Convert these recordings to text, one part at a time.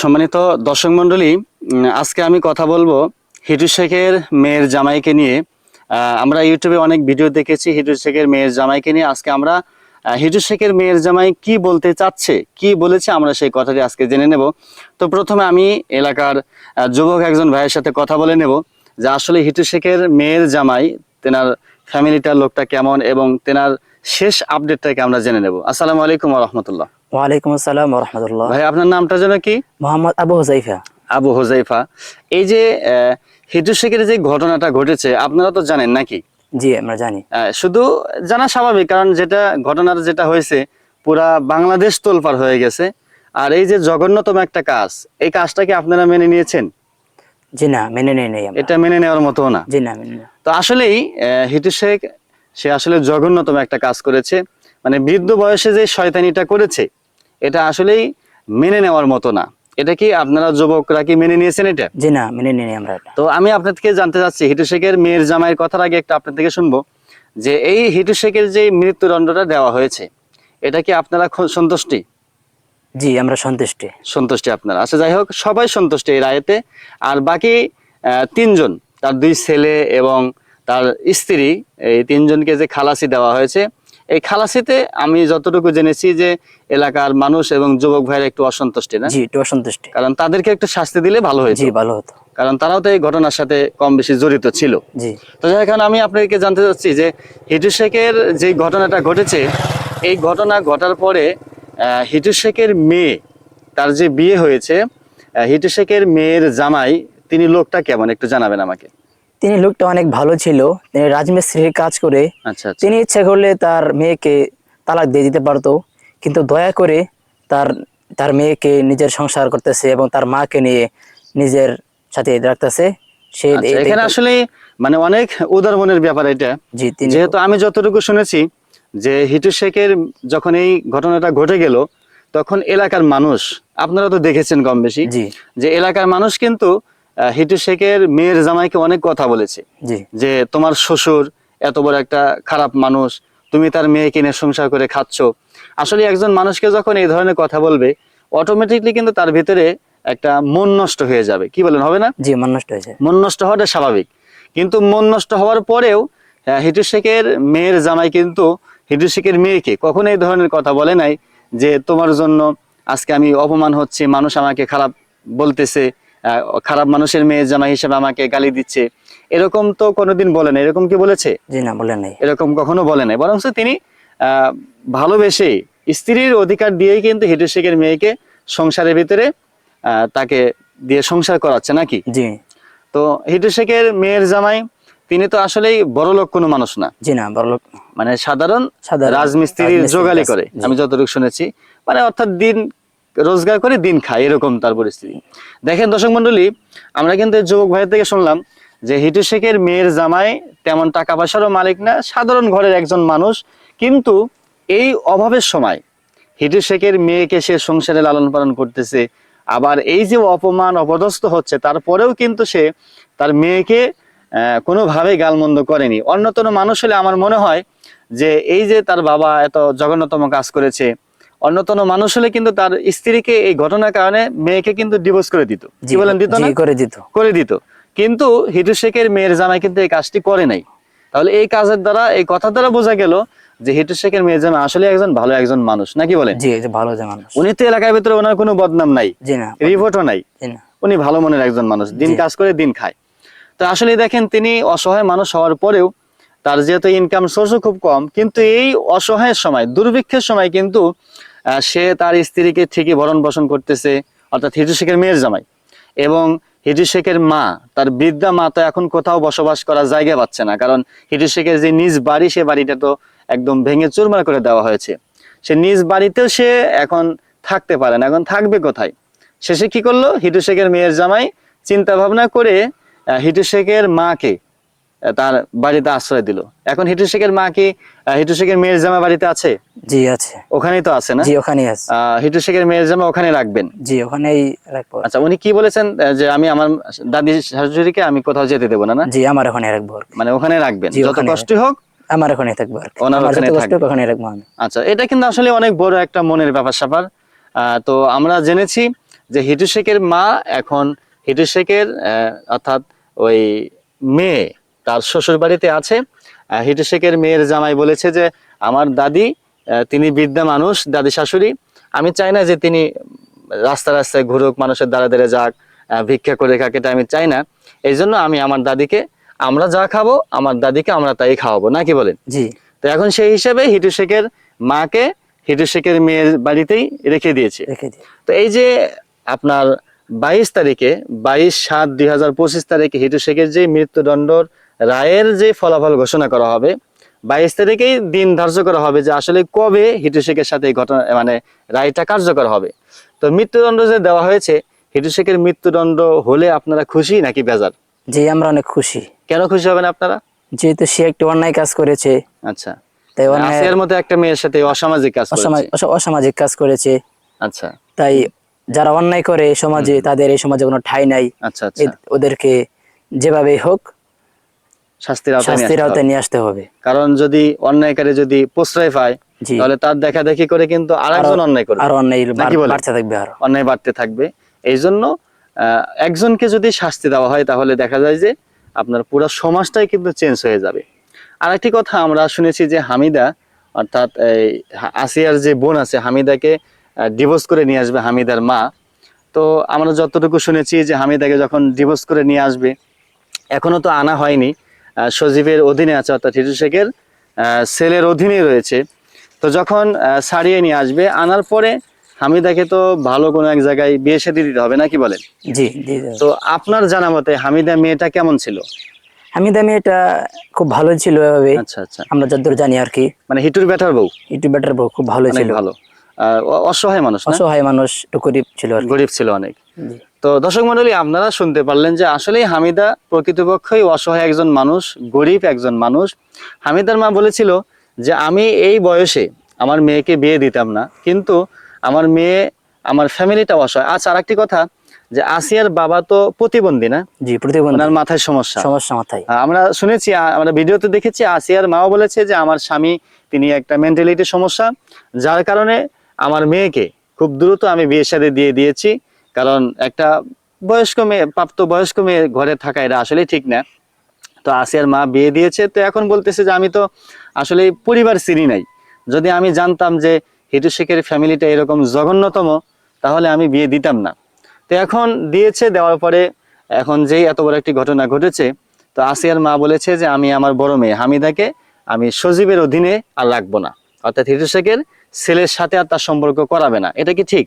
সম্মানিত দর্শক মণ্ডলী উম, আজকে আমি কথা বলব হিটু শেখের মেয়ের জামাইকে নিয়ে। আমরা ইউটিউবে অনেক ভিডিও দেখেছি হিটু শেখের মেয়ের জামাইকে নিয়ে। আজকে আমরা হিটু শেখের মেয়ের জামাই কি বলতে চাচ্ছে কি বলেছে আমরা সেই কথাটি আজকে জেনে নেব। তো প্রথমে আমি এলাকার যুবক একজন ভাইয়ের সাথে কথা বলে নেব যে আসলে হিটু শেখের মেয়ের জামাই তেনার ফ্যামিলিটার লোকটা কেমন এবং তেনার শেষ আপডেটটাকে আমরা জেনে নেব। আসসালামু আলাইকুম রহমতুল্লাহ। ওয়ালাইকুম আসসালাম রহমতুল্লাহ ভাই আপনার নামটা যেন কি? মোহাম্মদ আবু হুজাইফা। আবু হোজাইফা। এই যে হিটু শেখের যে ঘটনাটা ঘটেছে আপনারা তো জানেন নাকি? জি আমরা জানি। শুধু জানা স্বাভাবিক কারণ যেটা ঘটনার যেটা হয়েছে পুরা বাংলাদেশ তোলপার হয়ে গেছে। আর এই যে জঘন্যতম একটা কাজ এই কাজটাকে আপনারা মেনে নিয়েছেন? জি না মেনে নেই নেই এটা মেনে নেওয়ার মতো না। জি না মেনে তো আসলেই হিটু শেখ সে আসলে জঘন্যতম একটা কাজ করেছে। মানে বৃদ্ধ বয়সে যে শয়তানিটা করেছে এটা আসলেই মেনে নেওয়ার মতো না। এটা কি আপনারা যুবকরা কি মেনে নিয়েছেন এটা? জি না মেনে নেই আমরা তো আমি আপনার থেকে জানতে চাচ্ছি হিটু শেখের মেয়ের জামাইয়ের কথার আগে একটা আপনার থেকে শুনব যে এই হিটু শেখের যে মৃত্যুদণ্ডটা দেওয়া হয়েছে এটা কি আপনারা সন্তুষ্টি? জি আমরা সন্তুষ্টি। সন্তুষ্টি আপনারা। আচ্ছা যাই হোক সবাই সন্তুষ্টি এই রায়েতে। আর বাকি তিনজন তার দুই ছেলে এবং তার স্ত্রী এই তিনজনকে যে খালাসি দেওয়া হয়েছে এই খালাসিতে আমি যতটুকু জেনেছি যে এলাকার মানুষ এবং যুবক ভাইয়ের একটু অসন্তুষ্টি না? জি একটু অসন্তুষ্টি। কারণ তাদেরকে একটু শাস্তি দিলে ভালো হয়েছে জি ভালো হতো। কারণ তারাও তো এই ঘটনার সাথে কম বেশি জড়িত ছিল। জি। তো যাই এখন আমি আপনাদেরকে জানতে চাচ্ছি যে হিটু শেখের যে ঘটনাটা ঘটেছে এই ঘটনা ঘটার পরে আহ, হিটু শেখের মেয়ে তার যে বিয়ে হয়েছে হিটু শেখের মেয়ের জামাই তিনি লোকটা কেমন? একটু জানাবেন আমাকে। তিনি লোকটা অনেক ভালো ছিল। তিনি রাজমিস্ত্রির কাজ করে আচ্ছা আচ্ছা। তিনি ইচ্ছে করলে তার মেয়েকে তালাক দিয়ে দিতে পারতো। কিন্তু দয়া করে তার তার মেয়েকে নিজের সংসার করতেছে এবং তার মাকে নিয়ে নিজের সাথে রাখতেছে। সে আচ্ছা, এখানে আসলে মানে অনেক উদার মনের ব্যাপার এটা। জি যেহেতু আমি যতটুকু শুনেছি যে হিটু শেখের যখন এই ঘটনাটা ঘটে গেল তখন এলাকার মানুষ আপনারা তো দেখেছেন কম বেশি জি। যে এলাকার মানুষ কিন্তু হিটু শেখের মেয়ের জামাইকে অনেক কথা বলেছে যে তোমার শ্বশুর এত বড় একটা খারাপ মানুষ তুমি তার মেয়েকে নিয়ে সংসার করে খাচ্ছ। আসলে একজন মানুষকে যখন এই ধরনের কথা বলবে অটোমেটিকলি কিন্তু তার ভিতরে একটা মন নষ্ট হয়ে যাবে। কি বলেন হবে না? জি মান নষ্ট হয়েছে মন নষ্ট হওয়াটা স্বাভাবিক। কিন্তু মন নষ্ট হওয়ার পরেও হিটু শেখের মেয়ের জামাই কিন্তু হিটু শেখের মেয়েকে কখনো এই ধরনের কথা বলে নাই যে তোমার জন্য আজকে আমি অপমান হচ্ছে মানুষ আমাকে খারাপ বলতেছে। খারাপ মানুষের মেয়ের জামাই হিসেবে আমাকে গালি দিচ্ছে। এরকম তো কোনোদিন বলে না এরকম কি বলেছে? জি না বলে নাই। এরকম কখনো বলে নাই। বরং তিনি আহ, ভালোবেসে স্ত্রীর অধিকার দিয়েই কিন্তু হিটু শেখের মেয়েকে সংসারের ভিতরে তাকে দিয়ে সংসার করাচ্ছে নাকি? জি। তো হিটু শেখের মেয়ের জামাই তিনি তো আসলেই বড় লোক কোনো মানুষ না। জি না বড় লোক মানে সাধারণ রাজমিস্ত্রির জোগালি করে আমি যতটুকু শুনেছি। মানে অর্থাৎ দিন রোজগার করে দিন খায় এরকম তার পরিস্থিতি। দেখেন দর্শক মন্ডলী আমরা কিন্তু যুবক ভাইয়ের থেকে শুনলাম যে হিটু শেখের মেয়ের জামাই তেমন টাকা পয়সারও মালিক না সাধারণ ঘরের একজন মানুষ। কিন্তু এই অভাবের সময় হিটু শেখের মেয়েকে সে সংসারে লালন পালন করতেছে আবার এই যে অপমান অপদস্থ হচ্ছে তারপরেও কিন্তু সে তার মেয়েকে আহ, কোনোভাবে গালমন্দ করেনি। অন্যতম মানুষ হলে আমার মনে হয় যে এই যে তার বাবা এত জঘন্যতম কাজ করেছে অন্যতম মানুষ হলে কিন্তু তার স্ত্রীকে এই ঘটনার কারণে মেয়েকে কিন্তু ডিভোর্স করে দিত। কি জি বলেন দিত না? করে দিত। করে দিত। কিন্তু হিটু শেখের মেয়ের জামাই কিন্তু এই কাজটি করে নাই। তাহলে এই কাজের দ্বারা এই কথার দ্বারা বোঝা গেল যে হিটু শেখের মেয়ের জামাই আসলে একজন ভালো একজন মানুষ নাকি বলেন? জি ভালো যে মানুষ। উনি তো এলাকার ভিতরে ওনার কোনো বদনাম নাই জি না রিপোর্টও নাই। উনি ভালো মনের একজন মানুষ দিন কাজ করে দিন খায়। তো আসলে দেখেন তিনি অসহায় মানুষ হওয়ার পরেও তার যেহেতু ইনকাম সোর্সও খুব কম, কিন্তু এই অসহায়ের সময়, দুর্ভিক্ষের সময় কিন্তু সে তার স্ত্রীকে ঠিকই ভরণ পোষণ করতেছে, অর্থাৎ হিটু শেখের মেয়ের জামাই। এবং হিটু শেখের মা, তার বৃদ্ধা মা তো এখন কোথাও বসবাস করার জায়গা পাচ্ছে না, কারণ হিটু শেখের যে নিজ বাড়ি, সে বাড়িটা তো একদম ভেঙে চুরমার করে দেওয়া হয়েছে। সে নিজ বাড়িতেও সে এখন থাকতে পারে না, এখন থাকবে কোথায়? শেষে কি করল? হিটু শেখের মেয়ের জামাই চিন্তা ভাবনা করে হিটু শেখের মাকে তার বাড়িতে আশ্রয় দিল। এখন হিটু শেখের মা কি হিটু শেখের মেয়ের জামা বাড়িতে আছে? জি আছে। ওখানেই তো আছে না? জি ওখানেই আছে। হিটু শেখের মেয়ের জামা ওখানে রাখবেন? জি ওখানেই রাখব। আচ্ছা উনি কি বলেছেন যে আমি আমার দাদি শাশুড়িকে আমি কোথাও যেতে দেবো না না? জি আমার ওখানে রাখব মানে ওখানে রাখবেন যত ওখানে কষ্ট হোক আমার ওখানে থাকব ওনার ওখানে থাকবে। ওখানে রাখব আমি। আচ্ছা এটা কিন্তু আসলে অনেক বড় একটা মনের ব্যাপার স্যাপার। আহ, তো আমরা জেনেছি যে হিটু শেখের মা এখন হিটু শেখের আহ, অর্থাৎ ওই মেয়ে তার শ্বশুর বাড়িতে আছে। হিটু শেখের মেয়ের জামাই বলেছে যে আমার দাদি তিনি বৃদ্ধা মানুষ দাদি শাশুড়ি। আমি চাই না যে তিনি রাস্তা রাস্তায় ঘুরুক মানুষের দ্বারা দ্বারা যাক ভিক্ষা করে খাক এটা আমি চাই না। এই জন্য আমি আমার দাদিকে আমরা যা খাব আমার দাদিকে আমরা তাই খাওয়াবো। নাকি বলেন? জি। তো এখন সেই হিসাবে হিটু শেখের মাকে হিটু শেখের মেয়ের বাড়িতেই রেখে দিয়েছে। তো এই যে আপনার বাইশ তারিখে বাইশ সাত দুই হাজার পঁচিশ তারিখে হিটু শেখের যে মৃত্যুদণ্ডর রায়ের যে ফলাফল ঘোষণা করা হবে বাইশ তারিখেই দিন ধার্য করা হবে যে আসলে কবে হিটু শেখের সাথে এই ঘটনা মানে রায়টা কার্যকর হবে। তো মৃত্যুদণ্ড যে দেওয়া হয়েছে হিটু শেখের মৃত্যুদণ্ড হলে আপনারা খুশি নাকি বেজার? জি আমরা অনেক খুশি। কেন খুশি হবেন আপনারা? যেহেতু সে একটি অন্যায় কাজ করেছে। আচ্ছা। তাই আসিয়ার মতো একটা মেয়ের সাথে অসামাজিক কাজ করেছে। অসামাজিক কাজ করেছে। আচ্ছা। তাই যারা অন্যায় করে সমাজে তাদের এই সমাজে কোনো ঠাই নাই। আচ্ছা আচ্ছা। ওদেরকে যেভাবে হোক শাস্তির আওতায় নিয়ে আসতে হবে। কারণ যদি অন্যায়কারী যদি প্রশ্রয় পায় তাহলে তার দেখা দেখি করে কিন্তু আরেকজন অন্যায় করবে। আর অন্যায়? বাড়তে থাকবে আরও। অন্যায় বাড়তে থাকবে। এই জন্য একজনকে যদি শাস্তি দেওয়া হয় তাহলে দেখা যায় যে আপনার পুরো সমাজটাই কিন্তু চেঞ্জ হয়ে যাবে। আর একটি কথা আমরা শুনেছি যে হামিদা অর্থাৎ আসিয়ার যে বোন আছে হামিদাকে ডিভোর্স করে নিয়ে আসবে হামিদার মা। তো আমরা যতটুকু শুনেছি যে হামিদাকে যখন ডিভোর্স করে নিয়ে আসবে এখনও তো আনা হয়নি। সজীবের অধীনে আছে অর্থাৎ হিটু শেখের সেলের অধীনেই রয়েছে। তো যখন ছাড়িয়ে নিয়ে আসবে আনার পরে হামিদাকে তো ভালো কোনো এক জায়গায় বিয়ে সাথে দিতে হবে নাকি বলেন? জি। তো আপনার জানা মতে হামিদা মেয়েটা কেমন ছিল? হামিদা মেয়েটা খুব ভালো ছিল এভাবে। আচ্ছা আচ্ছা। আমরা যতদূর জানি আর কি। মানে হিটুর বেটার বউ? ইউটিউবেটার বউ খুব ভালো ছিল। ভালো। আহ, অসহায় মানুষ অসহায় মানুষ একটু গরিব ছিল আর গরিব ছিল অনেক। তো দর্শক মন্ডলী আপনারা শুনতে পারলেন যে আসলেই হামিদা প্রকৃতপক্ষই অসহায় একজন মানুষ গরিব একজন মানুষ। হামিদার মা বলেছিল যে আমি এই বয়সে আমার মেয়েকে বিয়ে দিতাম না কিন্তু আমার মেয়ে আমার ফ্যামিলিটা অসহায়। আচ্ছা আর একটি কথা যে আসিয়ার বাবা তো প্রতিবন্ধী না? জি প্রতিবন্ধী। ওনার মাথায় সমস্যা। সমস্যা মাথায়। আমরা শুনেছি আমরা ভিডিওতে দেখেছি আসিয়ার মাও বলেছে যে আমার স্বামী তিনি একটা মেন্টালিটি সমস্যা যার কারণে আমার মেয়েকে খুব দ্রুত আমি বিয়ের সাথে দিয়ে দিয়েছি। কারণ একটা বয়স্ক মেয়ে, প্রাপ্ত বয়স্ক মেয়ে ঘরে থাকা এটা আসলে ঠিক না। তো আসিয়ার মা বিয়ে দিয়েছে, তো এখন বলতেছে যে আমি তো আসলে পরিবার চিনি নাই। যদি আমি জানতাম যে হিটু শেখের ফ্যামিলিটা এরকম জঘন্যতম, তাহলে আমি বিয়ে দিতাম না। তো এখন দিয়েছে, দেওয়ার পরে এখন যেই এত বড় একটি ঘটনা ঘটেছে, তো আসিয়ার মা বলেছে যে আমি আমার বড় মেয়ে হামিদাকে আমি সজীবের অধীনে আর রাখব না। অর্থাৎ হিটু শেখের ছেলের সাথে আর তার সম্পর্ক করাবে না। এটা কি ঠিক?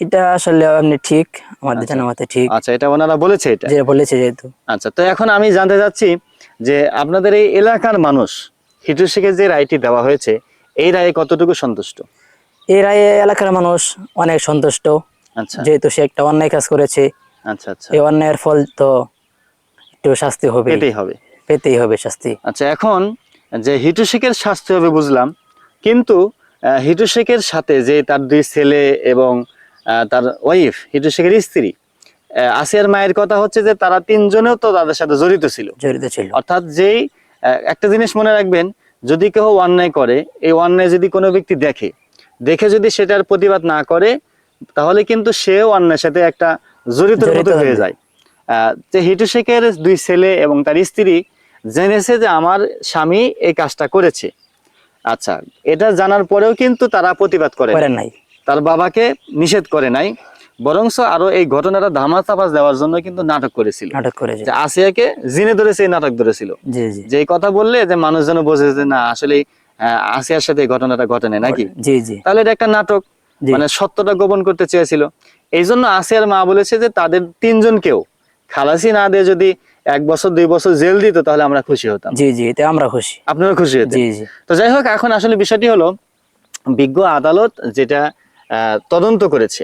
এটা আসলে আপনি ঠিক আমাদের জানা মতে ঠিক। আচ্ছা এটা ওনারা বলেছে এটা? যে বলেছে যেহেতু। আচ্ছা তো এখন আমি জানতে চাচ্ছি যে আপনাদের এই এলাকার মানুষ হিটু যে রায়টি দেওয়া হয়েছে এই রায়ে কতটুকু সন্তুষ্ট? এই রায়ে এলাকার মানুষ অনেক সন্তুষ্ট। আচ্ছা। যেহেতু সে একটা অন্যায় কাজ করেছে আচ্ছা আচ্ছা। এই অন্যায়ের ফল তো একটু শাস্তি হবে। পেতেই হবে। পেতেই হবে শাস্তি। আচ্ছা এখন যে হিটু শেখের শাস্তি হবে বুঝলাম কিন্তু হিটু শেখের সাথে যে তার দুই ছেলে এবং তার ওয়াইফ হিটু শেখের স্ত্রী। আসিয়ার মায়ের কথা হচ্ছে যে তারা তিনজনেও তো তাদের সাথে জড়িত ছিল। জড়িত ছিল। অর্থাৎ যেই একটা জিনিস মনে রাখবেন যদি কেউ অন্যায় করে এই অন্যায় যদি কোনো ব্যক্তি দেখে দেখে যদি সেটার প্রতিবাদ না করে তাহলে কিন্তু সেও অন্যায়ের সাথে একটা জড়িত হয়ে যায়। আহ, যে হিটু শেখের দুই ছেলে এবং তার স্ত্রী জেনেছে যে আমার স্বামী এই কাজটা করেছে। আচ্ছা এটা জানার পরেও কিন্তু তারা প্রতিবাদ করে নাই। তার বাবাকে নিষেধ করে নাই বরংস আরও এই ঘটনাটা ধামাচাপাস দেওয়ার জন্য কিন্তু নাটক করেছিল। নাটক করেছে যে আসিয়াকে জিনে ধরেছে এই নাটক ধরেছিল। যে কথা বললে যে মানুষ যেন বোঝে যে না আসলে আসিয়ার সাথে এই ঘটনাটা ঘটে নাই নাকি? জি জি। তাহলে এটা একটা নাটক মানে সত্যটা গোপন করতে চেয়েছিল। এই জন্য আসিয়ার মা বলেছে যে তাদের তিনজনকেও খালাসি না দিয়ে যদি এক বছর দুই বছর জেল দিত তাহলে আমরা খুশি হতাম। জি জি এতে আমরা খুশি। আপনারা খুশি হতেন। জি জি। তো যাই হোক এখন আসলে বিষয়টি হলো বিজ্ঞ আদালত যেটা তদন্ত করেছে।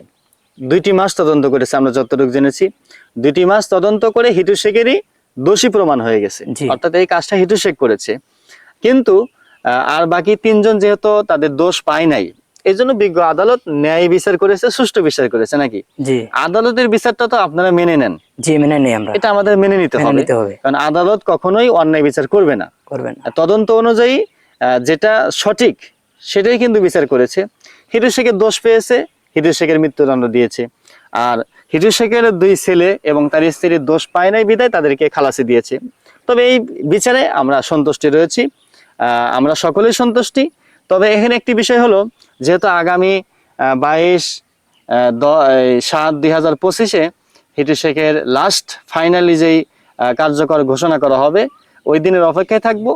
দুইটি মাস তদন্ত করেছে আমরা যতটুকু জেনেছি। দুইটি মাস তদন্ত করে হিটু শেখেরই দোষী প্রমাণ হয়ে গেছে। অর্থাৎ এই কাজটা হিটু শেখ করেছে। কিন্তু আর বাকি তিনজন যেহেতু তাদের দোষ পায় নাই এই জন্য বিজ্ঞ আদালত ন্যায় বিচার করেছে সুষ্ঠু বিচার করেছে নাকি? আদালতের বিচারটা তো আপনারা মেনে নেন। জি মেনে নেই আমরা। এটা আমাদের মেনে নিতে হবে। কারণ আদালত কখনোই অন্যায় বিচার করবে না। করবেন না। তদন্ত অনুযায়ী আহ, যেটা সঠিক সেটাই কিন্তু বিচার করেছে। হিটু শেখের দোষ পেয়েছে হিটু শেখের মৃত্যুদণ্ড দিয়েছে। আর হিটু শেখের দুই ছেলে এবং তার স্ত্রীর দোষ পায় নাই বিদায় তাদেরকে খালাসি দিয়েছে। তবে এই বিচারে আমরা সন্তুষ্টি রয়েছি আমরা সকলেই সন্তুষ্টি। তবে এখানে একটি বিষয় হলো, যেহেতু আগামী বাইশ সাত দুই হাজার পঁচিশে হিটু শেখের লাস্ট ফাইনালি যেই কার্যকর ঘোষণা করা হবে, ওই দিনের অপেক্ষায় থাকব।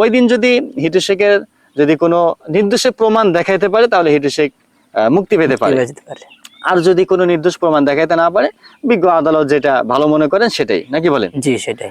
ওই দিন যদি হিটু শেখের যদি কোনো নির্দোষের প্রমাণ দেখাইতে পারে তাহলে হিটু শেখ মুক্তি পেতে পারে। আর যদি কোনো নির্দোষ প্রমাণ দেখাইতে না পারে বিজ্ঞ আদালত যেটা ভালো মনে করেন সেটাই নাকি বলেন? জি সেটাই।